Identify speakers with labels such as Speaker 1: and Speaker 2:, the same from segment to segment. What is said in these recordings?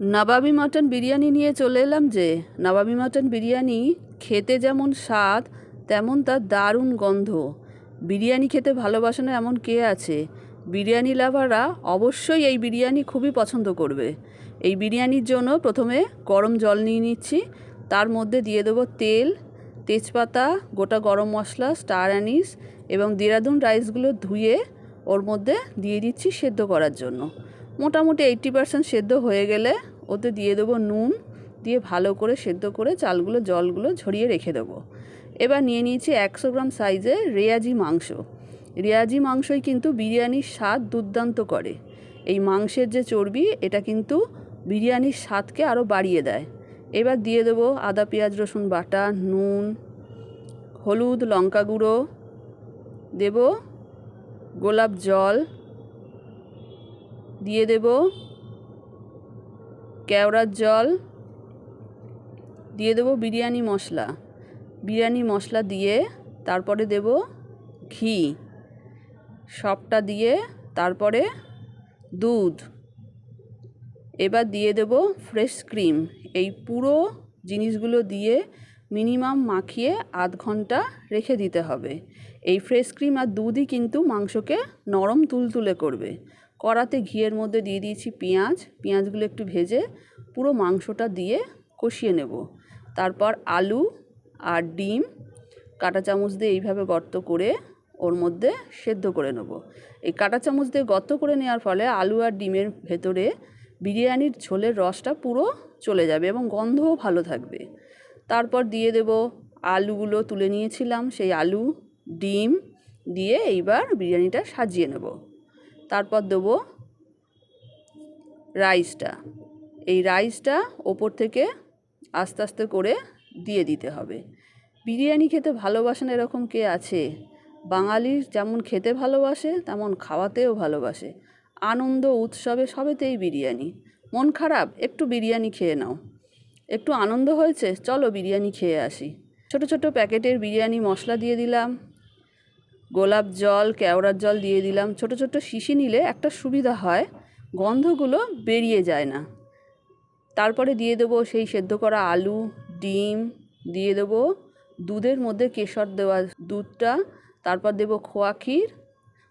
Speaker 1: নবাবি mutton biryani নিয়ে চলে এলাম যে, নবাবি মটন বিরিয়ানি খেতে যেমন স্বাদ, তেমন তার দারুণ গন্ধ। বিরিয়ানি খেতে ভালোবাসে না এমন কে আছে? বিরিয়ানি লাভাররা অবশ্যই এই বিরিয়ানি খুবই পছন্দ করবে। এই বিরিয়ানির জন্য প্রথমে গরম জল নিয়ে নিচ্ছি, তার মধ্যে দিয়ে দেবো তেল, তেজপাতা, গোটা গরম মশলা, স্টার অ্যানিস এবং দেরাদুন রাইসগুলো ধুয়ে ওর মধ্যে দিয়ে দিচ্ছি সেদ্ধ করার জন্য। মোটামুটি এইট্টি পার্সেন্ট সেদ্ধ হয়ে গেলে ওতে দিয়ে দেবো নুন, দিয়ে ভালো করে সেদ্ধ করে চালগুলো, জলগুলো ঝরিয়ে রেখে দেবো। এবার নিয়ে নিয়েছি একশো গ্রাম সাইজের রেয়াজি মাংস। রেয়াজি মাংসই কিন্তু বিরিয়ানির স্বাদ দুর্দান্ত করে। এই মাংসের যে চর্বি, এটা কিন্তু বিরিয়ানির স্বাদকে আরও বাড়িয়ে দেয়। এবার দিয়ে দেবো আদা, পেঁয়াজ, রসুন বাটা, নুন, হলুদ, লঙ্কা গুঁড়ো, দেব গোলাপ জল দিয়ে দেব। কেওড়ার জল দিয়ে দেবো বিরিয়ানি মশলা। বিরিয়ানি মশলা দিয়ে তারপরে দেব ঘি। সবটা দিয়ে তারপরে দুধ। এবার দিয়ে দেব ফ্রেশ ক্রিম। এই পুরো জিনিসগুলো দিয়ে মিনিমাম মাখিয়ে আধ ঘণ্টা রেখে দিতে হবে। এই ফ্রেশ ক্রিম আর দুধই কিন্তু মাংসকে নরম তুলতুলে করবে। কড়াতে ঘিয়ের মধ্যে দিয়ে দিয়েছি পেঁয়াজ। পেঁয়াজগুলো একটু ভেজে পুরো মাংসটা দিয়ে কষিয়ে নেব। তারপর আলু আর ডিম কাঁটা চামচ দিয়ে এইভাবে গর্ত করে ওর মধ্যে সেদ্ধ করে নেব। এই কাঁটা চামচ দিয়ে গর্ত করে নেওয়ার ফলে আলু আর ডিমের ভেতরে বিরিয়ানির ঝোলের রসটা পুরো চলে যাবে এবং গন্ধও ভালো থাকবে। তারপর দিয়ে দেব আলুগুলো তুলে নিয়েছিলাম, সেই আলু, ডিম দিয়ে এইবার বিরিয়ানিটা সাজিয়ে নেব। তারপর দেবো রাইসটা। এই রাইসটা ওপর থেকে আস্তে আস্তে করে দিয়ে দিতে হবে। বিরিয়ানি খেতে ভালোবাসেন এরকম কে আছে? বাঙালির যেমন খেতে ভালোবাসে, তেমন খাওয়াতেও ভালোবাসে। আনন্দ, উৎসবে সবেতেই বিরিয়ানি। মন খারাপ? একটু বিরিয়ানি খেয়ে নাও। একটু আনন্দ হয়েছে? চলো বিরিয়ানি খেয়ে আসি। ছোট ছোট প্যাকেটের বিরিয়ানি মশলা দিয়ে দিলাম। গোলাপ জল, কেওড়ার জল দিয়ে দিলাম। ছোট ছোট শিশি নিলে একটা সুবিধা হয়, গন্ধগুলো বেরিয়ে যায় না। তারপরে দিয়ে দেবো সেই সেদ্ধ করা আলু, ডিম, দিয়ে দেবো দুধের মধ্যে কেশর দেওয়া দুধটা, তারপর দেবো খোয়া ক্ষীর।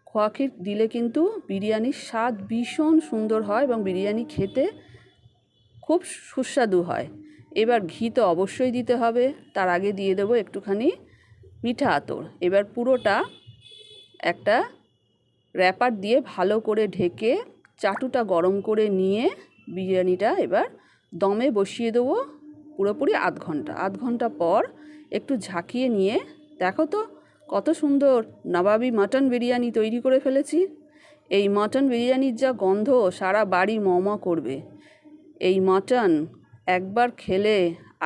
Speaker 1: খোয়া ক্ষীর দিলে কিন্তু বিরিয়ানির স্বাদ ভীষণ সুন্দর হয় এবং বিরিয়ানি খেতে খুব সুস্বাদু হয়। এবার ঘি তো অবশ্যই দিতে হবে, তার আগে দিয়ে দেবো একটুখানি মিঠা আতর। এবার পুরোটা একটা র্যাপার দিয়ে ভালো করে ঢেকে চাটুটা গরম করে নিয়ে বিরিয়ানিটা এবার দমে বসিয়ে দেবো পুরোপুরি আধ ঘণ্টা। আধ ঘণ্টা পর একটু ঝাঁকিয়ে নিয়ে, দেখো তো কত সুন্দর নবাবি মাটন বিরিয়ানি তৈরি করে ফেলেছি। এই মাটন বিরিয়ানির যা গন্ধ সারা বাড়ি ম করবে। এই মাটন একবার খেলে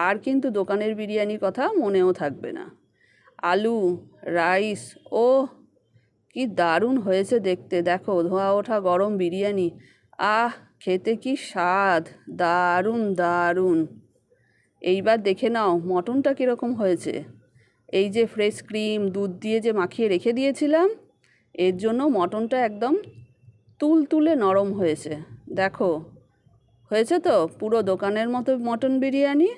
Speaker 1: আর কিন্তু দোকানের বিরিয়ানির কথা মনেও থাকবে না। আলু, রাইস ও কি দারুণ হয়েছে দেখতে। দেখো, ধোয়া ওঠা গরম বিরিয়ানি। আহ, খেতে কি স্বাদ। দারুণ দারুণ। এইবার দেখে নাও, মটনটা কীরকম হয়েছে। এই যে ফ্রেশ ক্রিম, দুধ দিয়ে যে মাখিয়ে রেখে দিয়েছিলাম, এর জন্য মটনটা একদম তুল তুলে নরম হয়েছে। দেখো, হয়েছে তো? পুরো দোকানের মতো মটন বিরিয়ানি?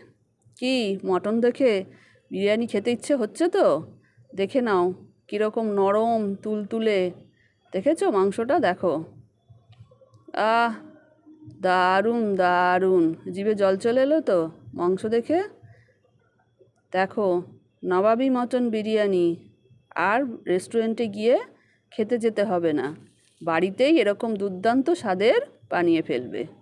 Speaker 1: কি মটন দেখে বিরিয়ানি খেতে ইচ্ছে হচ্ছে তো? দেখে নাও। কীরকম নরম তুলতুলে। দেখেছ মাংসটা? দেখো। আহ, দারুণ দারুণ। জিভে জল চলে এলো তো? মাংস দেখে? দেখো, নবাবি মটন বিরিয়ানি। আর রেস্টুরেন্টে গিয়ে খেতে যেতে হবে না। বাড়িতেই এরকম দুর্দান্ত স্বাদের বানিয়ে ফেলবে।